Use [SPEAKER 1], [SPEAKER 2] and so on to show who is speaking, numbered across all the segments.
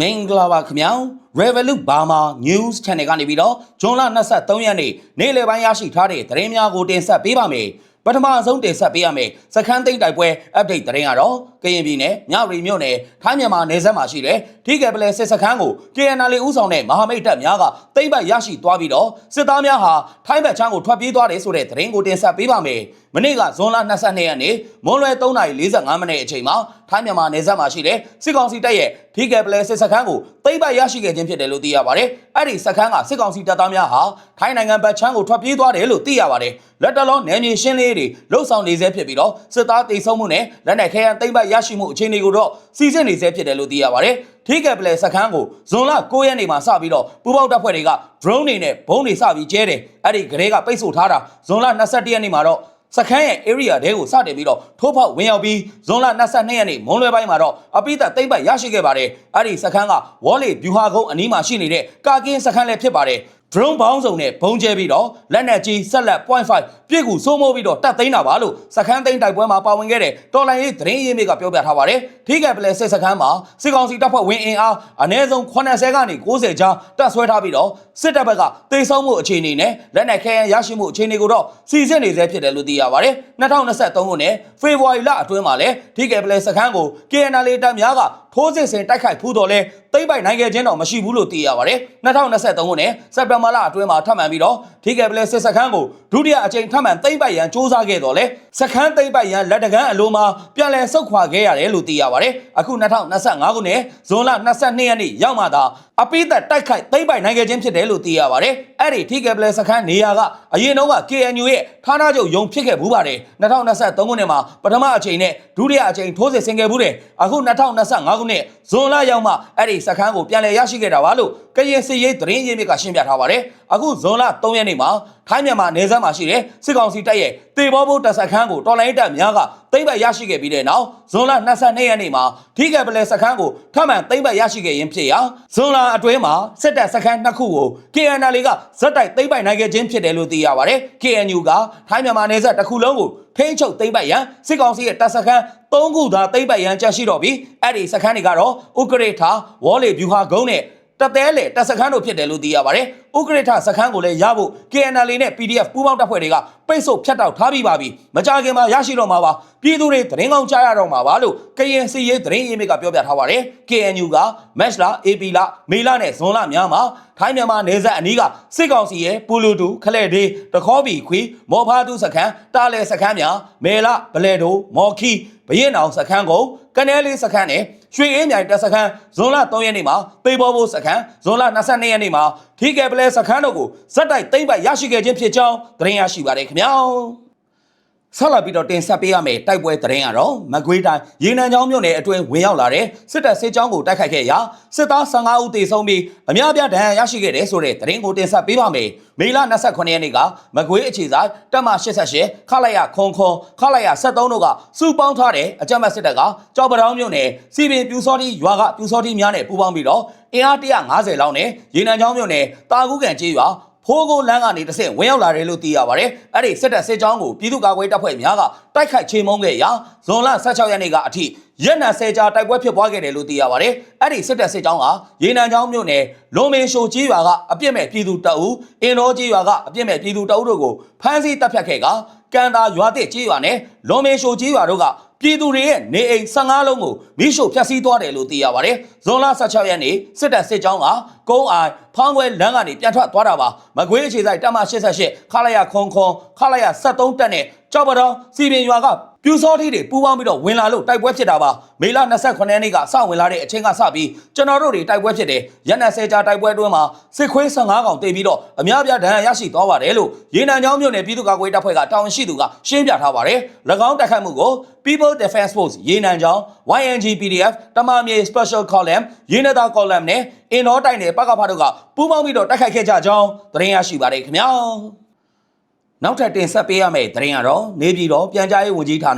[SPEAKER 1] မင်္ဂလာပါခင်ဗျာ Revolut Burma News Channel ကနေပြီးတော့ဇွန်လ23ရက်နေ့နေ့လယ်ပိုင်းရရှိထားတဲ့သတင်းများကိုတင်ဆက်ပေးပါမယ်ပထမဆုံးတင်ဆက်ပေးရမယ်စခန်းသိမ်းတိုက်ပွဲ update သတင်းကတော့ ကရင်ပြည်နယ်မြဝတီမြို့နယ်ထိုင်းမြန်မာနယ်စပ်မှာရှိတဲ့ထိကယ်ပလဲစစ်စခန်းကို KNL ဦးဆောင်တဲ့မဟာမိတ်တပ်များကသိမ်းပိုက်ရရှိသွားပြီးတော့စစ်သားများဟာထိုင်းဘက်ချမ်းကိုထွက်ပြေးသွားတယ်ဆိုတဲ့သတင်းကိုတင်ဆက်ပေးပါမယ်မနေ့ကဇွန်လ22ရက်နေ့မွန်းလွဲ3:45မိနစ်အချိန်မှာထိုင်းမြန်မာနယ်စပ်မှာရှိတဲ့စစ်ကောင်စီတပ်ရဲ့ထိကယ်ပလဲစစ်စခန်းကိုသိမ်းပိုက်ရရှိခဲ့ခြင်းဖြစ်တယ်လို့သိရပါတယ်အဲ့ဒီစခန်းကစစ်ကောင်စီတပ်သားများဟာထိုင်းနိုင်ငံဘက်ချမ်းကိုထွက်ပြေးသွားတယ်လို့သိရပါတယ်လက်တလုံးနယ်မြေရှင်းလင်းရေးတွေလှုပ်ဆောင်နေဆဲဖြစ်ပြီးတော့စစ်သားတိတ်ဆုံးမှုနဲ့လက်နက်ခဲယမ်းသိမ်းပိုက်ရရှိမှုအခြေအနေကိုတော့စီစစ်နေဆဲဖြစ်တယ်လို့သိရပါတယ်ထိကယ်ပလဲစခန်းကိုဇွန်လ9ရက်နေ့မှာစပြီးတော့ပူးပေါင်းတပ်ဖွဲ့တွေက drone တွေနဲ့ဘုံတွေစပြီးကျဲတယ်အဲ့ဒီဂရေကပိတ်ဆို့ထားတာဇွန်လ21ရက်နေ့မှာတော့စခန်းရဲ့ area တဲကိုစတင်ပြီးတော့ထိုးဖောက်ဝင်ရောက်ပြီးဇွန်လ22ရက်နေ့မွန်းလွဲပိုင်းမှာတော့အပိသက်သိမ့်ပတ်ရရှိခဲ့ပါတယ်အဲ့ဒီစခန်းကဝေါ်လီဗျူဟာကုန်းအနီးမှာရှိနေတဲ့ကာကင်းစခန်းလည်းဖြစ်ပါတယ် drone ဘောင်းစုံနဲ့ဘုံကျဲပြီးတော့လက်နက်ကြီးဆက်လက်0.5ပြည့်ကူစိုးမိုးပြီးတော့တတ်သိမ်းတာပါလို့စခန်းသိမ်းတိုက်ပွဲမှာပါဝင်ခဲ့တဲ့တော်လိုင်းရေးသတင်းရင်းမြစ်ကပြောပြထားပါတယ်ထိကယ်ပလဲစစ်စခန်းမှာစစ်ကောင်စီတပ်ဖွဲ့ဝင်အင်အားအနည်းဆုံး80ကနေ90ကြားတပ်ဆွဲထားပြီးတော့စစ်တပ်ဘက်ကတေဆုံးမှုအခြေအနေနဲ့လက်နက်ခဲယမ်းရရှိမှုအခြေအနေကိုတော့စီစစ်နေဆဲဖြစ်တယ်လို့သိရပါတယ်2023ခုနှစ်ဖေဖော်ဝါရီလအတွင်းမှာလည်းထိကယ်ပလဲစခန်းကို KNL တပ်များကထိုးစစ်ဆင်တိုက်ခိုက်ဖူးတော်လဲ သိမ့်ပိုက်နိုင်ခဲ့ခြင်းတော့မရှိဘူးလို့သိရပါတယ်2023ခုနှစ်စက်တင်ဘာလအတွင်းမှာထပ်မံပြီးတော့ထိကယ်ပလဲစစ်စခန်းကိုဒုတိယအကြိမ်ထပ်မံသိမ့်ပိုက်ရန်စ조사ခဲ့တော်လဲစခန်းသိမ့်ပိုက်ရန်လက်တကန်းအလိုမှာပြန်လည်ဆုတ်ခွာခဲ့ရတယ်လို့သိရပါတယ်အခု2025ခုနှစ်ဇွန်လ22ရက်နေ့ရောက်မှသာအပိသက်တိုက်ခိုက်သိမ့်ပိုက်နိုင်ခဲ့ခြင်းဖြစ်တယ်လို့သိရပါတယ်အဲ့ဒီထိကယ်ပလဲစခန်းနေရာကအရင်တုန်းက KNU ရဲ့ဌာနချုပ်ယုံဖြစ်ခဲ့ဘူးပါတယ်2023ခုနှစ်မှာပထမအချိန်နဲ့ဒုတိယအချိန်ထိုးစစ်ဆင်ခဲ့ဘူးတယ်အခု2025ခုနှစ်ဇွန်လရောက်မှအဲ့ဒီစခန်းကိုပြန်လည်ရရှိခဲ့တာပါလို့ ကရင်စစ်ရေးသတင်းရင်းမြစ်ကရှင်းပြထားပါတယ်အခုဇွန်လ3ရက်နေ့မှာထိုင်းမြန်မာနယ်စပ်မှာရှိတဲ့စစ်ကောင်စီတပ်ရဲ့တေဘောဘိုးတပ်စခန်းကိုတော်လိုင်းတပ်များကသိမ်းပိုက်ရရှိခဲ့ပြီးတဲ့နောက်ဇွန်လ22ရက်နေ့မှာထိကယ်ပလဲစခန်းကိုထပ်မံသိမ်းပိုက်ရရှိခဲ့ရင်းဖြစ်ရာဇွန်လအတွင်းမှာစစ်တပ်စခန်းနှစ်ခုကို KNL ကဇက်တိုက်သိမ်းပိုက်နိုင်ခဲ့ခြင်းဖြစ်တယ်လို့သိရပါတယ် KNU ကထိုင်းမြန်မာနယ်စပ်တစ်ခုလုံးကိုထိန်းချုပ်သိမ်းပိုက်ရန်စစ်ကောင်စီရဲ့တပ်စခန်း၃ခုသာသိမ်းပိုက်ရန်ကြရှိတော့ပြီးအဲ့ဒီစခန်းတွေကတော့ဥက္ကရေထာဝေါ်လီဗျူဟာဂုံးနဲ့ တတဲလေတပ်စခန်းတို့ဖြစ်တယ်လို့သိရပါတယ်။ဥက္ကဋ္ဌစခန်းကိုလည်းရဖို့ KNL နဲ့ PDF ပူးပေါင်းတပ်ဖွဲ့တွေကပိတ်ဆို့ဖြတ်တောက်ထားပြီးပါပြီ။မကြခင်မှာရရှိတော့မှာပါ။ပြည်သူတွေသတင်းကောင်းကြားရတော့မှာပါလို့ကရင်စီရေးသတင်းရင်းမြစ်ကပြောပြထားပါတယ်။ KNU က Match လာ AP လာမေလနဲ့ဇွန်လများမှာထိုင်းမြန်မာနယ်စပ်အနီးကစစ်ကောင်စီရဲ့ပူလူတူခလဲဒေးတခေါဘီခွေမော်ဖားတူစခန်းတာလဲစခန်းများမေလဗလဲတိုမော်ခီဘရင်အောင်စခန်းကို ကနဲလေးစခန်းနဲ့ရွှေအေးမြိုင်တပ်စခန်းဇွန်လ3ရက်နေ့မှာပေပေါ်ဘိုးစခန်းဇွန်လ22ရက်နေ့မှာထီကယ်ပလဲစခန်းတို့ကိုဇက်တိုက်သိမ့်ပိုက်ရရှိခဲ့ခြင်းဖြစ်ကြောင်းသတင်းရရှိပါတယ်ခင်ဗျာ ဆက်လက်ပြီးတော့တင်ဆက်ပေးရမယ့်တိုက်ပွဲသတင်းကတော့မကွေးတိုင်းရေနံချောင်းမြို့နယ်အတွင်းဝင်ရောက်လာတဲ့စစ်တပ်စစ်ကြောင်းကိုတိုက်ခိုက်ခဲ့ရာစစ်သား15ဦးသေဆုံးပြီးအများအပြားဒဏ်ရာရရှိခဲ့တဲ့ဆိုတဲ့သတင်းကိုတင်ဆက်ပေးပါမယ်။မေလ29ရက်နေ့ကမကွေးအခြေဆိုင်တပ်မ88ခလာရခွန်ခွန်ခလာရ73တို့ကစုပေါင်းထားတဲ့အကြမ်းဖက်စစ်တပ်ကကြောက်ပတောင်းမြို့နယ်စီပင်ပြူစောတိရွာကပြူစောတိများနဲ့ပူးပေါင်းပြီးတော့အင်အား150လောက်နဲ့ရေနံချောင်းမြို့နယ်တာကူးကန်ကျေးရွာ ဖိုးကိုလန်းကနေတစ်ဆင့်ဝင်ရောက်လာတယ်လို့သိရပါတယ်။အဲ့ဒီစစ်တပ်စစ်ကြောင်းကိုပြည်သူ့ကာကွယ်တပ်ဖွဲ့များကတိုက်ခိုက်ချေမှုန်းခဲ့ရာဇွန်လ16ရက်နေ့ကအထိရက်နံဆယ်ကြာတိုက်ပွဲဖြစ်ပွားခဲ့တယ်လို့သိရပါတယ်။အဲ့ဒီစစ်တပ်စစ်ကြောင်းကရေနံချောင်းမြို့နယ်လွန်မင်းရှိုကြီးရွာကအပြစ်မဲ့ပြည်သူတအူအင်တော်ကြီးရွာကအပြစ်မဲ့ပြည်သူတအူတို့ကိုဖမ်းဆီးတပ်ဖြတ်ခဲ့ကကန်တာရွာတစ်ကြီးရွာနဲ့လွန်မင်းရှိုကြီးရွာတို့က ပြည်သူတွေရဲ့နေအိမ်15လုံးကိုမိရှို့ဖျက်ဆီးသွားတယ်လို့သိရပါတယ်။ဇွန်လ16ရက်နေ့စစ်တပ်စစ်ကြောင်းကကုန်းအိုင်ဖောင်းခွဲလမ်းကနေပြန်ထွက်သွားတာပါ။မကွေးအခြေဆိုင်တပ်မ88ခလာရခွန်ခွန်ခလာရ73တပ်နဲ့ကြောက်ပတော်စီပင်ရွာက ပြူစောထီးတွေပူးပေါင်းပြီးတော့ဝင်လာလို့တိုက်ပွဲဖြစ်တာပါမေလ29ရက်နေ့ကစဝင်လာတဲ့အချိန်ကစပြီးကျွန်တော်တို့တွေတိုက်ပွဲဖြစ်တယ်ရက်နက်ဆဲကြာတိုက်ပွဲအတွင်းမှာစစ်ခွေး15កောင်တေပြီးတော့အများပြားဒဏ်ရာရရှိသွားပါတယ်လို့ရေနံချောင်းမြို့နယ်ပြည်သူ့ကာကွယ်တပ်ဖွဲ့ကတာဝန်ရှိသူကရှင်းပြထားပါတယ်၎င်းတိုက်ခိုက်မှုကို People Defense Force ရေနံချောင်း YNG PDF တမမြေ Special Column ရေနတာ Column နဲ့အင်တော်တိုင်နယ်ပကဖားတို့ကပူးပေါင်းပြီးတော့တိုက်ခိုက်ခဲ့ကြကြောင်းသတင်းရရှိပါတယ်ခင်ဗျာ နောက်ထပ်တင်ဆက်ပေးရမယ့်သတင်းကတော့နေပြည်တော်ပြန်ကြားရေးဝန်ကြီးဌာန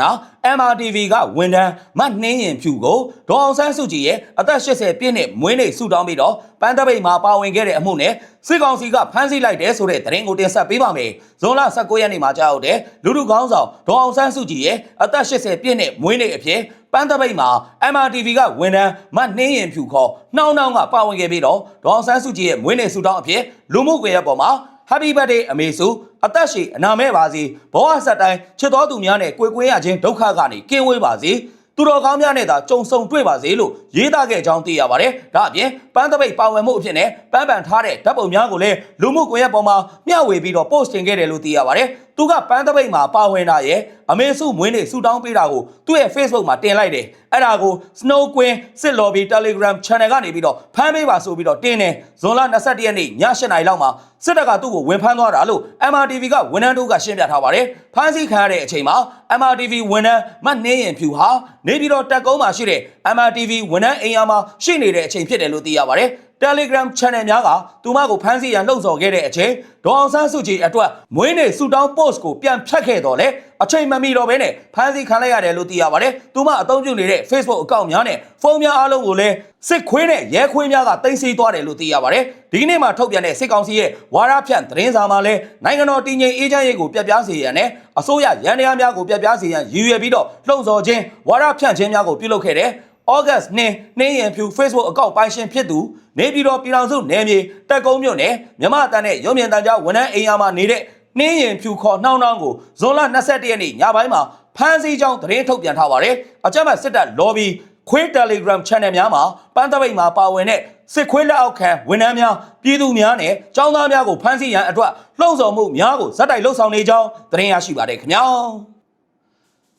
[SPEAKER 1] MRTV ကဝန်ထမ်းမနှင်းရင်ဖြူကိုဒေါအောင်ဆန်းစုကြည်ရဲ့အသက်80ပြည့်နှစ်မွေးနေ့ဆုတောင်းပြီးတော့ပန်းတပိတ်မှာပါဝင်ခဲ့တဲ့အမှုနဲ့စစ်ကောင်စီကဖမ်းဆီးလိုက်တဲ့ဆိုတဲ့သတင်းကိုတင်ဆက်ပေးပါမယ်။ဇွန်လ19ရက်နေ့မှာကြာဟုတ်တဲ့လူလူကောင်းဆောင်ဒေါအောင်ဆန်းစုကြည်ရဲ့အသက်80ပြည့်နှစ်မွေးနေ့အဖြစ်ပန်းတပိတ်မှာ MRTV ကဝန်ထမ်းမနှင်းရင်ဖြူခေါ်နှောင်းနှောင်းကပါဝင်ခဲ့ပြီးတော့ဒေါအောင်ဆန်းစုကြည်ရဲ့မွေးနေ့ဆုတောင်းအဖြစ်လူမှုကွန်ရက်ပေါ်မှာ Happy Birthday အမေစုအသက်ရှည်အနာမဲ့ပါစေဘဝဆက်တိုင်းချစ်တော်သူများနဲ့ကိုယ်ကွင်းရခြင်းဒုက္ခကနေကင်းဝေးပါစေသူတော်ကောင်းများနဲ့သာကြုံဆုံတွေ့ပါစေလို့ရေးသားခဲ့ကြောင်းသိရပါတယ်။ဒါအပြင်ပန်းတပိတ်ပါဝင်မှုအဖြစ်နဲ့ပန်းပန်ထားတဲ့ဓာတ်ပုံများကိုလည်းလူမှုကွန်ရက်ပေါ်မှာမျှဝေပြီးတော့ post တင်ခဲ့တယ်လို့သိရပါတယ်။ သူကပန်းတပိတ်မှာပါဝင်တာရဲ့အမေစုမွေးနေ့ဆူတောင်းပေးတာကိုသူ့ရဲ့ Facebook မှာတင်လိုက်တယ်။အဲ့ဒါကို Snow Queen စစ် lobby Telegram channel ကနေပြီးတော့ဖမ်းပေးပါဆိုပြီးတော့တင်တယ်။ဇွန်လ22ရက်နေ့ည8:00နာရီလောက်မှာစစ်တပ်ကသူ့ကိုဝင်ဖမ်းသွားတာလို့ MRTV ကဝန်ထမ်းတို့ကရှင်းပြထားပါတယ်။ဖမ်းဆီးခံရတဲ့အချိန်မှာ MRTV ဝန်ထမ်းမနှင်းရင်ဖြူဟာနေပြီးတော့တက်ကုန်းမှာရှိတဲ့ MRTV ဝန်ထမ်းအိမ်ယာမှာရှိနေတဲ့အချိန်ဖြစ်တယ်လို့သိရပါတယ်။ Telegram Channel များကသူမကိုဖမ်းဆီးရန်လှုံ့ဆော်ခဲ့တဲ့အချိန်ဒေါအောင်ဆန်းစုကြည်အတွက်မွေးနေ့ဆူတောင်း post ကိုပြန်ဖြတ်ခဲ့တော့လေအချိန်မမီတော့ဘဲနဲ့ဖမ်းဆီးခံလိုက်ရတယ်လို့သိရပါတယ်။သူမအသုံးပြုနေတဲ့ Facebook account များနဲ့ဖုန်းများအားလုံးကိုလည်းစစ်ခွေးနဲ့ရဲခွေးများကတင်စီသွားတယ်လို့သိရပါတယ်။ဒီကနေ့မှထုတ်ပြန်တဲ့စစ်ကောင်စီရဲ့ဝါရဖြန့်သတင်းစာမှာလည်းနိုင်ငံတော်တည်ငြိမ်အေးချမ်းရေးကိုပြတ်ပြားစေရန်နဲ့အစိုးရရန်တရားများကိုပြတ်ပြားစေရန်ရည်ရွယ်ပြီးတော့လှုံ့ဆော်ခြင်းဝါရဖြန့်ခြင်းများကိုပြုလုပ်ခဲ့တဲ့ August နှင်းနှင်းရင်ဖြူ Facebook အကောင့်ပိုင်ရှင်ဖြစ်သူ နေပြည်တော်ပြည်တော်စုနယ်မြေတက်ကုန်းမြို့နယ်မြမတန်နဲ့ရုံမြင့်တန်ကြားဝန်ထမ်းအိမ်ယာမှာနေတဲ့နှင်းရင်ဖြူခေါ်နှောင်းနှောင်းကိုဇွန်လ22ရက်နေ့ညပိုင်းမှာဖမ်းဆီးကြောင်းသတင်းထုတ်ပြန်ထားပါတယ်။အကြမ်းဖက်စစ်တပ် lobby ခွေး Telegram channel များမှာပန်းတပိတ်မှာပါဝင်တဲ့စစ်ခွေးလက်အောက်ခံဝန်ထမ်းများပြည်သူများနဲ့ចောင်းသားများကိုဖမ်းဆီးရန်အတွက်လှုံ့ဆော်မှုများကိုဇက်တိုက်လှုံ့ဆော်နေကြောင်းသတင်းရရှိပါတယ်ခင်ဗျာ။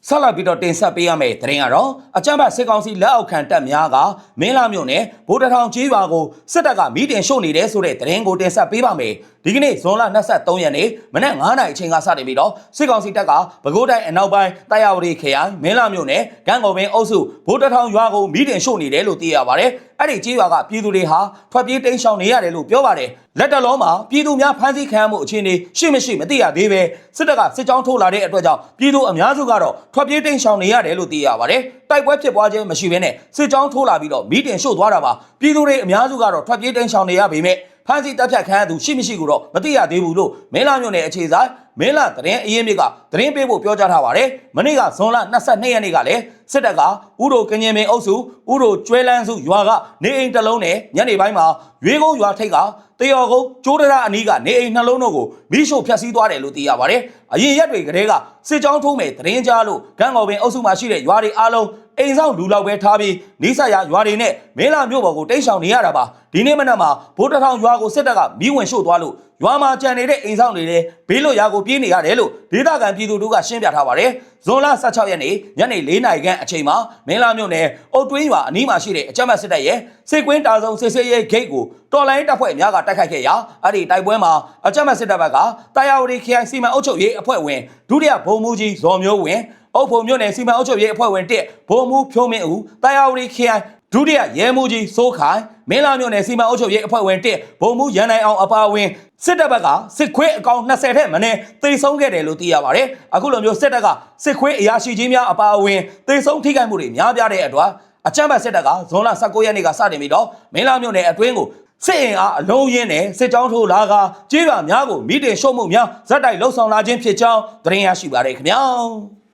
[SPEAKER 1] ဆက်လက်ပြီးတော့တင်ဆက်ပေးရမယ့်သတင်းကတော့အကြမ်းဖက်စစ်ကောင်စီလက်အောက်ခံတပ်များကမင်းလာမြို့နယ်ဗိုလ်တထောင်ကြီးရွာကိုစစ်တပ်ကမီးတင်ရှို့နေတယ်ဆိုတဲ့သတင်းကိုတင်ဆက်ပေးပါမယ်ဒီကနေ့ဇွန်လ23ရက်နေ့မနက်9:00နာရီအချိန်ကစတင်ပြီးတော့စစ်ကောင်စီတပ်ကပဲခူးတိုင်းအနောက်ပိုင်းတာယာဝတီခရိုင်မင်းလာမြို့နယ်ဂန်းကုန်ပင်အုပ်စုဗိုလ်တထောင်ရွာကိုမီးတင်ရှို့နေတယ်လို့သိရပါတယ် အဲ့ဒီကြီးရွာကပြည်သူတွေဟာထွက်ပြေးတိမ်းရှောင်နေရတယ်လို့ပြောပါတယ်လက်တလုံးမှာပြည်သူများဖမ်းဆီးခံရမှုအခြေအနေရှိမရှိမသိရသေးပဲစစ်တပ်ကစစ်ကြောင်းထိုးလာတဲ့အတွက်ကြောင့်ပြည်သူအများစုကတော့ထွက်ပြေးတိမ်းရှောင်နေရတယ်လို့သိရပါတယ်တိုက်ပွဲဖြစ်ပွားခြင်းမရှိဘဲနဲ့စစ်ကြောင်းထိုးလာပြီးတော့မီးတင်ရှို့သွားတာပါပြည်သူတွေအများစုကတော့ထွက်ပြေးတိမ်းရှောင်နေရပေမဲ့ ဖမ်းဆီးတပ်ဖြတ်ခံရသူရှိမရှိကိုတော့မသိရသေးဘူးလို့မင်းလာမြို့နယ်အခြေဆိုင်မင်းလာသတင်းအရင်မြစ်ကသတင်းပေးဖို့ပြောကြားထားပါတယ်မနေ့ကဇွန်လ22ရက်နေ့ကလည်းစစ်တပ်ကဥရိုကငင်မင်အုပ်စုဥရိုကျွဲလန်းစုရွာကနေအိမ်တစ်လုံးနဲ့ညနေပိုင်းမှာရွေးကုန်းရွာထိပ်ကတယော်ကုန်းကျိုးတရအနီးကနေအိမ်နှလုံးတို့ကိုမိရှို့ဖျက်ဆီးသွားတယ်လို့သိရပါတယ်အရင်ရက်တွေကတည်းကစစ်ကြောင်းထိုးမဲ့သတင်းကြားလို့ဂန်းကော်ပင်အုပ်စုမှာရှိတဲ့ရွာတွေအားလုံး အိမ်ဆောင်လူလောက်ပဲထားပြီးနိဆရာရွာတွေနဲ့မင်းလာမြို့ပေါ်ကိုတိတ်ဆောင်နေရတာပါဒီနေ့မနက်မှာဗိုလ်တထောင်ရွာကိုစစ်တပ်ကမီးဝင်ရှို့သွားလို့ရွာမှာကြံနေတဲ့အိမ်ဆောင်တွေလည်းဘေးလွတ်ရာကိုပြေးနေရတယ်လို့ဒေသခံပြည်သူတို့ကရှင်းပြထားပါတယ်ဇွန်လ16ရက်နေ့ညနေ4နာရီခန့်အချိန်မှာမင်းလာမြို့နယ်အုတ်တွင်းရွာအနီးမှာရှိတဲ့အကြမ်းဖက်စစ်တပ်ရဲ့စစ်ကွင်းတာဆုံစစ်ဆေးရေးဂိတ်ကိုတော်လိုင်းတပ်ဖွဲ့များကတိုက်ခိုက်ခဲ့ရာအဲ့ဒီတိုက်ပွဲမှာအကြမ်းဖက်စစ်တပ်ဘက်ကတာယာဝတီခရိုင်စီမံအုပ်ချုပ်ရေးအဖွဲ့ဝင်ဒုတိယဗိုလ်မှူးကြီးဇော်မျိုးဝင်း အုပ်ဖို့မြို့နယ်စီမံအုပ်ချုပ်ရေးအဖွဲ့ဝင်1ဗိုလ်မှူးဖြိုးမင်းဦးတာယာဝတီခရိုင်ဒုတိယရဲမှူးကြီးစိုးခိုင်မင်းလာမြို့နယ်စီမံအုပ်ချုပ်ရေးအဖွဲ့ဝင်1ဗိုလ်မှူးရန်နိုင်အောင်အပါအဝင်စစ်တပ်ဘက်ကစစ်ခွေးအကောင်20ထက်မနည်းသေဆုံးခဲ့တယ်လို့သိရပါတယ်အခုလိုမျိုးစစ်တပ်ကစစ်ခွေးအရာရှိကြီးများအပါအဝင်သေဆုံးထိခိုက်မှုတွေများပြားတဲ့အတွက်အကြမ်းဖက်စစ်တပ်ကဇွန်လ19ရက်နေ့ကစတင်ပြီးတော့မင်းလာမြို့နယ်အတွင်းကိုစစ်အင်အားအလုံးရင်းနဲ့စစ်ကြောင်းထိုးလာကကြေးပါများကိုမိတင်ရှုံမှုများဇက်တိုက်လှုပ်ဆောင်လာခြင်းဖြစ်ကြောင်းသတင်းရရှိပါတယ်ခင်ဗျာ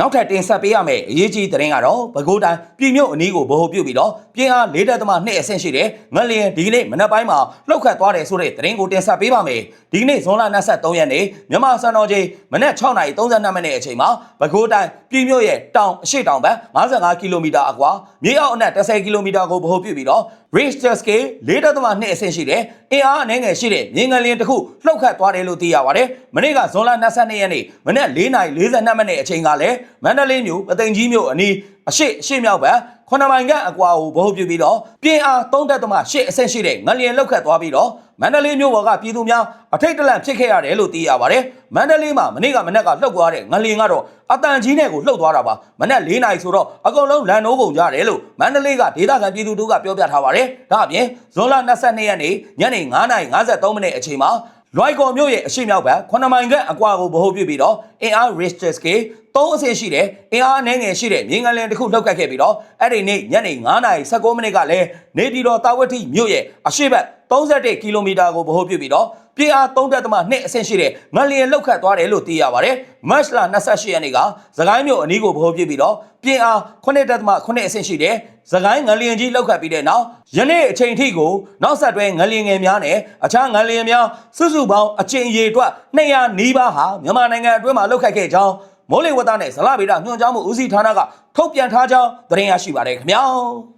[SPEAKER 1] နောက်ထပ်တင်ဆက်ပေးရမယ့်အရေးကြီးသတင်းကတော့ပဲခူးတိုင်းပြည်မြို့အနီးကိုဗဟိုပြုပြီးတော့ပြင်းအား၄တက်သမ2အဆင့်ရှိတဲ့ငလျင်ဒီကနေ့မနက်ပိုင်းမှာလှုပ်ခတ်သွားတယ်ဆိုတဲ့သတင်းကိုတင်ဆက်ပေးပါမယ်ဒီကနေ့ဇွန်လ23ရက်နေ့မြန်မာစံတော်ချိန်မနက်6:32မိနစ်အချိန်မှာပဲခူးတိုင်းပြည်မြို့ရဲ့တောင်အရှိတောင်ဘက်55ကီလိုမီတာအကွာမြေအောက်အနက်10ကီလိုမီတာကိုဗဟိုပြုပြီးတော့ Richter scale 4.2အဆင့်ရှိတဲ့အင်အားအနည်းငယ်ရှိတဲ့မြင်းငလျင်တစ်ခုလှုပ်ခတ်သွားတယ်လို့သိရပါတယ်။မနေ့ကဇွန်လ22ရက်နေ့မနေ့4:42မိနစ်အချိန်ကလည်းမန္တလေးမြို့ပသိမ်ကြီးမြို့အနီးအရှိအရှိမြောက်ဘက်ခုနမိုင်ကအကွာကိုဗဟုပြုပြီးတော့ပြင်းအား3.8အဆင့်ရှိတဲ့ငလျင်လှုပ်ခတ်သွားပြီးတော့ မန္တလေးမြို့ပေါ်ကပြည်သူများအထိတ်တလန့်ဖြစ်ခဲ့ရတယ်လို့သိရပါတယ်။မန္တလေးမှာမနေ့ကမနေ့ကလှုပ်သွားတဲ့ငလျင်ကတော့အတန်ကြီးနဲ့ကိုလှုပ်သွားတာပါ။မနေ့၄နာရီဆိုတော့အကုန်လုံးလန်နိုးကုန်ကြတယ်လို့မန္တလေးကဒေသခံပြည်သူတို့ကပြောပြထားပါတယ်။ဒါအပြင်ဇွန်လ22ရက်နေ့ညနေ9:53မိနစ်အချိန်မှာလွိုက်ကော်မြို့ရဲ့အရှိမြောက်ဘက်9မိုင်ခန့်အကွာကိုဗဟိုပြုပြီးတော့အင်အား Richter scale သုံးအဆင့်ရှိတယ်အင်အားအနှဲငယ်ရှိတဲ့မြေငလင်တစ်ခုလှုပ်ခတ်ခဲ့ပြီးတော့အဲ့ဒီနေ့ညနေ9:19မိနစ်ကလည်းနေပြည်တော်တာဝတိမြို့ရဲ့အရှိတ်31ကီလိုမီတာကိုဗဟိုပြုပြီးတော့ပြင်းအား3.2အဆင့်ရှိတဲ့ငလျင်လှုပ်ခတ်သွားတယ်လို့သိရပါတယ်။မတ်လ28ရက်နေ့ကသခိုင်းမြို့အနီးကိုဗဟိုပြုပြီးတော့ပြင်းအား9.8အဆင့်ရှိတဲ့သခိုင်းငလျင်ကြီးလှုပ်ခတ်ပြီးတဲ့နောက်ယနေ့အချိန်ထိကိုနောက်ဆက်တွဲငလျင်ငယ်များနဲ့အခြားငလျင်များစုစုပေါင်းအချိန်ရေအတွက်200နီးပါးဟာမြန်မာနိုင်ငံအတွင်းမှာလှုပ်ခတ်ခဲ့ကြောင်း မိုးလေဝသနဲ့ဇလဗေဒညွှန်ကြားမှုဦးစီးဌာနကထုတ်ပြန်ထားကြောင်းသတင်းရရှိပါတယ်ခင်ဗျာ။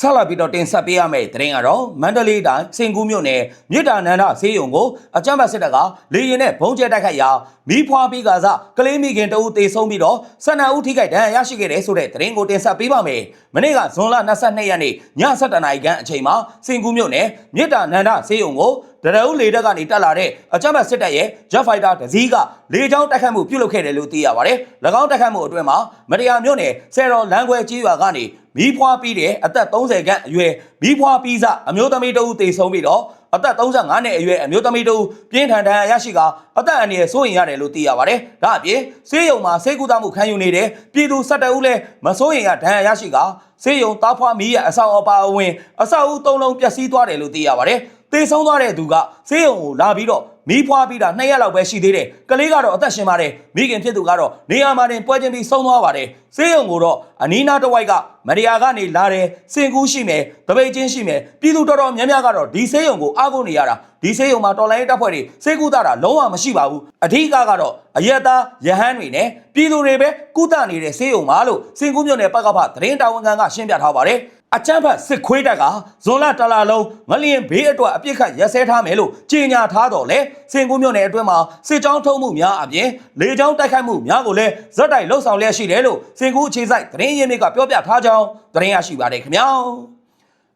[SPEAKER 1] ဆက်လက်ပြီးတော့တင်ဆက်ပေးရမယ့်သတင်းကတော့မန္တလေးတိုင်းစင်ကူးမြို့နယ်မြစ်တာနန္ဒဈေးရုံကိုအကြမ်းဖက်စစ်တပ်ကလေရင်နဲ့ဘုံကျဲတိုက်ခိုက်ရာမီးဖွားပြီးကစားကလေးမိခင်တအူးတေဆုံးပြီးတော့ဆန္ဒဦးထိခိုက်ဒဏ်ရာရရှိခဲ့တဲ့ဆိုတဲ့သတင်းကိုတင်ဆက်ပေးပါမယ်။မနေ့ကဇွန်လ22ရက်နေ့ည7:00နာရီခန့်အချိန်မှာစင်ကူးမြို့နယ်မြစ်တာနန္ဒဈေးရုံကိုတရဦးလေတပ်ကနေတက်လာတဲ့အကြမ်းဖက်စစ်တပ်ရဲ့ Jet Fighter တစ်စီးကလေကြောင်းတိုက်ခတ်မှုပြုလုပ်ခဲ့တယ်လို့သိရပါတယ်။၎င်းတိုက်ခတ်မှုအတွင်းမှာမတရားမြို့နယ်ဆယ်တော်လမ်းခွဲကြီးရွာကနေ မီးဖွားပြီးတဲ့အသက်30ခန့်အရွယ်မီးဖွားပြီးစအမျိုးသမီးတဦးတေဆုံးပြီးတော့အသက်35နှစ်အရွယ်အမျိုးသမီးတဦးပြင်းထန်ဒဏ်ရာရရှိကအသက်အန္တရာယ်စိုးရိမ်ရတယ်လို့သိရပါတယ်။ဒါအပြင်ဆေးရုံမှာဆေးကုသမှုခံယူနေတဲ့ပြည်သူ12ဦးလည်းမစိုးရိမ်ရဒဏ်ရာရရှိကဆေးရုံသားဖွားမီးရအဆောင်အပါအဝင်အဆောက်အဦ၃လုံးပျက်စီးသွားတယ်လို့သိရပါတယ်။ တေဆုံးသွားတဲ့သူကဆေးရုံကိုလာပြီးတော့မီးဖွားပြီးတာ2ရက်လောက်ပဲရှိသေးတယ်ကလေးကတော့အသက်ရှင်ပါတယ်မိခင်ဖြစ်သူကတော့နေရာမှာတင်ပွဲချင်းပြီးဆုံးသွားပါတယ်ဆေးရုံကိုတော့အနီးနားတစ်ဝိုက်ကမရယာကနေလာတယ်စင်ကူးရှိမယ်တပိတ်ချင်းရှိမယ်ပြည်သူတော်တော်များများကတော့ဒီဆေးရုံကိုအားကိုးနေရတာဒီဆေးရုံမှာတော်လိုင်းတပ်ဖွဲ့တွေစေကူတာတာလုံးဝမရှိပါဘူးအထူးကတော့အရက်သားရဟန်းတွေနဲ့ပြည်သူတွေပဲကုသနေတဲ့ဆေးရုံမှာလို့စင်ကူးမြို့နယ်ပကဖသတင်းတာဝန်ခံကရှင်းပြထားပါတယ် အချမ်းဖတ်စစ်ခွေးတပ်ကဇွန်လတလလုံးငလျင်ဘေးအတွက်အပြစ်ခတ်ရက်စဲထားမယ်လို့ကြေညာထားတော့လေစင်ကူးမြို့နယ်အတွင်းမှာစစ်ကြောင်းထုံးမှုများအပြင်လေကြောင်းတိုက်ခိုက်မှုများကိုလည်းဇက်တိုက်လှုပ်ဆောင်လျက်ရှိတယ်လို့စင်ကူးအခြေစိုက်သတင်းရင်းမြစ်ကပြောပြထားကြောင်းသတင်းရရှိပါတယ်ခင်ဗျာ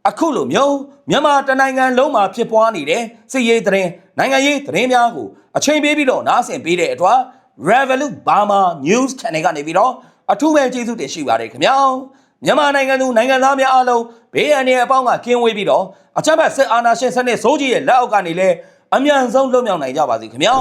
[SPEAKER 1] အခုလိုမျိုးမြန်မာတနိုင်ငံလုံးမှာဖြစ်ပွားနေတဲ့စစ်ရေးသတင်းနိုင်ငံရေးသတင်းများကိုအချိန်ပေးပြီးတော့နားဆင်ပေးတဲ့အတွက် Revolut Burma News Channel ကနေပြီးတော့အထူးပဲကျေးဇူးတင်ရှိပါတယ်ခင်ဗျာ မြန်မာနိုင်ငံသူနိုင်ငံသားများအားလုံးဘေးအန္တရာယ်အပေါင်းကကင်းဝေးပြီးတော့အချက်ဘက်စစ်အာဏာရှင်စနစ်စိုးကြီးရဲ့လက်အောက်ကနေလည်းအမြန်ဆုံးလွတ်မြောက်နိုင်ကြပါစေခင်ဗျာ